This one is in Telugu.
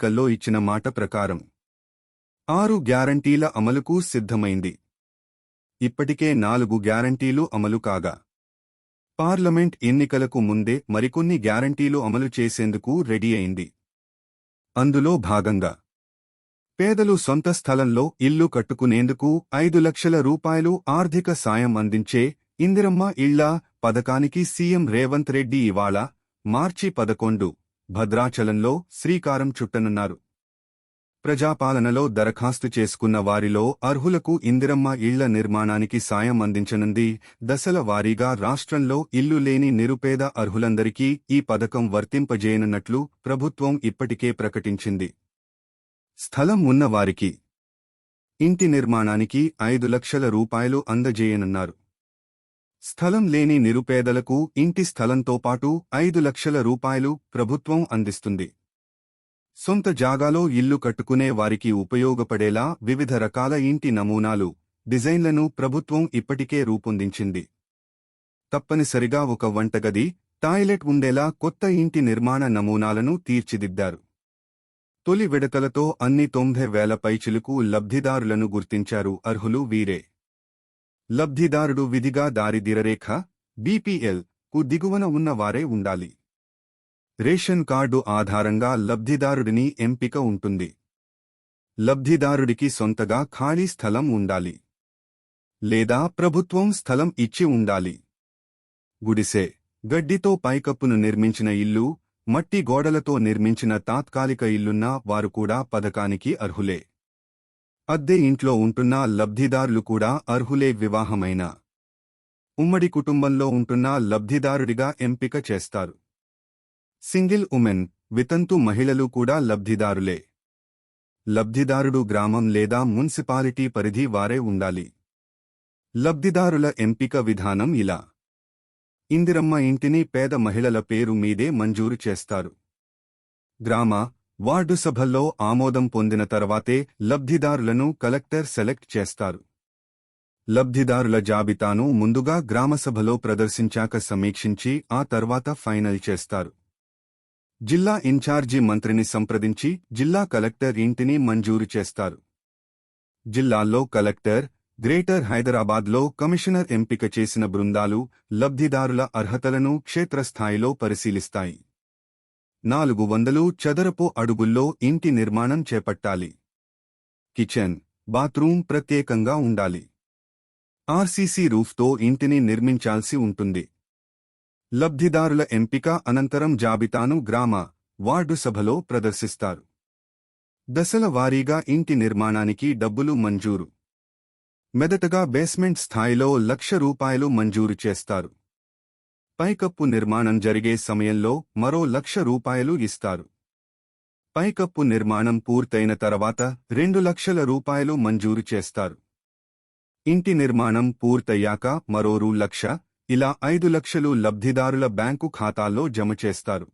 కల్లో ఇచ్చిన మాట ప్రకారం ఆరు గ్యారంటీల అమలుకు సిద్ధమైంది. ఇప్పటికే నాలుగు గ్యారంటీలు అమలు కాగా పార్లమెంట్ ఎన్నికలకు ముందే మరికొన్ని గ్యారంటీలు అమలు చేసేందుకు రెడీ అయింది. అందులో భాగంగా పేదలు సొంత స్థలంలో ఇల్లు కట్టుకునేందుకు ఐదు లక్షల రూపాయలు ఆర్థిక సాయం అందించే ఇందిరమ్మ ఇళ్ళ పథకానికి సీఎం రేవంత్ రెడ్డి ఇవాళ మార్చి పదకొండు భద్రాచలంలో శ్రీకారం చుట్టనున్నారు. ప్రజాపాలనలో దరఖాస్తు చేసుకున్న వారిలో అర్హులకు ఇందిరమ్మ ఇళ్ళ నిర్మాణానికి సాయం అందించనుంది. దశల వారీగా రాష్ట్రంలో ఇల్లు లేని నిరుపేద అర్హులందరికీ ఈ పథకం వర్తింపజేయనున్నట్లు ప్రభుత్వం ఇప్పటికే ప్రకటించింది. స్థలం ఉన్నవారికి ఇంటి నిర్మాణానికి ఐదు లక్షల రూపాయలు అందజేయనున్నారు. స్థలం లేని నిరుపేదలకు ఇంటి స్థలంతో పాటు ఐదు లక్షల రూపాయలు ప్రభుత్వం అందిస్తుంది. సొంత జాగాలో ఇల్లు కట్టుకునే వారికి ఉపయోగపడేలా వివిధ రకాల ఇంటి నమూనాలు డిజైన్లను ప్రభుత్వం ఇప్పటికే రూపొందించింది. తప్పనిసరిగా ఒక వంటగది టాయిలెట్ ఉండేలా కొత్త ఇంటి నిర్మాణ నమూనాలను తీర్చిదిద్దారు. తొలి విడతలతో అన్ని తొంభై వేల పైచిలుకు లబ్ధిదారులను గుర్తించారు అర్హులు వీరే. లబ్ధిదారుడు విధిగా దారిదిరరేఖ బీపీఎల్కు దిగువన ఉన్నవారే ఉండాలి. రేషన్ కార్డు ఆధారంగా లబ్ధిదారుడిని ఎంపిక ఉంటుంది. లబ్ధిదారుడికి సొంతగా ఖాళీ స్థలం ఉండాలి. లేదా ప్రభుత్వం స్థలం ఇచ్చి ఉండాలి. గుడిసె గడ్డితో పైకప్పును నిర్మించిన ఇల్లు మట్టి గోడలతో నిర్మించిన తాత్కాలిక ఇల్లున్న వారు కూడా పథకానికి అర్హులే. అద్దె ఇంట్లో ఉంటున్న లబ్ధిదారులు కూడా అర్హులే వివాహమైన. ఉమ్మడి కుటుంబంలో ఉంటున్న లబ్ధిదారుడిగా ఎంపిక చేస్తారు. సింగిల్ ఉమెన్ వితంతు మహిళలు కూడా లబ్ధిదారులే. లబ్ధిదారుడు గ్రామం లేదా మున్సిపాలిటీ పరిధి వారే ఉండాలి. లబ్ధిదారుల ఎంపిక విధానం ఇలా. ఇందిరమ్మ ఇంటిని పేద మహిళల పేరు మీదే మంజూరు చేస్తారు. గ్రామ వార్డు సభల్లో ఆమోదం పొందిన తర్వాతే లబ్ధిదారులను కలెక్టర్ సెలెక్ట్ చేస్తారు. లబ్ధిదారుల జాబితాను ముందుగా గ్రామసభలో ప్రదర్శించాక సమీక్షించి ఆ తర్వాత ఫైనల్ చేస్తారు. జిల్లా ఇన్ఛార్జి మంత్రిని సంప్రదించి జిల్లా కలెక్టర్ ఇంటిని మంజూరు చేస్తారు. జిల్లాల్లో కలెక్టర్ గ్రేటర్ హైదరాబాద్లో కమిషనర్ ఎంపిక చేసిన బృందాలు లబ్ధిదారుల అర్హతలను క్షేత్రస్థాయిలో పరిశీలిస్తాయి. నాలుగు వందలు చదరపు అడుగుల్లో ఇంటి నిర్మాణం చేపట్టాలి. కిచెన్ బాత్రూం ప్రత్యేకంగా ఉండాలి. ఆర్సీసీ రూఫ్తో ఇంటిని నిర్మించాల్సి ఉంటుంది. లబ్ధిదారుల ఎంపిక అనంతరం జాబితాను గ్రామ వార్డు సభలో ప్రదర్శిస్తారు. దశల వారీగా ఇంటి నిర్మాణానికి డబ్బులు మంజూరు. మెదటగా బేస్మెంట్ స్థాయిలో లక్ష రూపాయలు మంజూరు చేస్తారు. పైకప్పు నిర్మాణం జరిగే సమయంలో మరో లక్ష రూపాయలు ఇస్తారు. పైకప్పు నిర్మాణం పూర్తయిన తర్వాత రెండు లక్షల రూపాయలు మంజూరు చేస్తారు. ఇంటి నిర్మాణం పూర్తయ్యాక మరో రూ లక్ష ఇలా ఐదు లక్షలు లబ్ధిదారుల బ్యాంకు ఖాతాల్లో జమ చేస్తారు.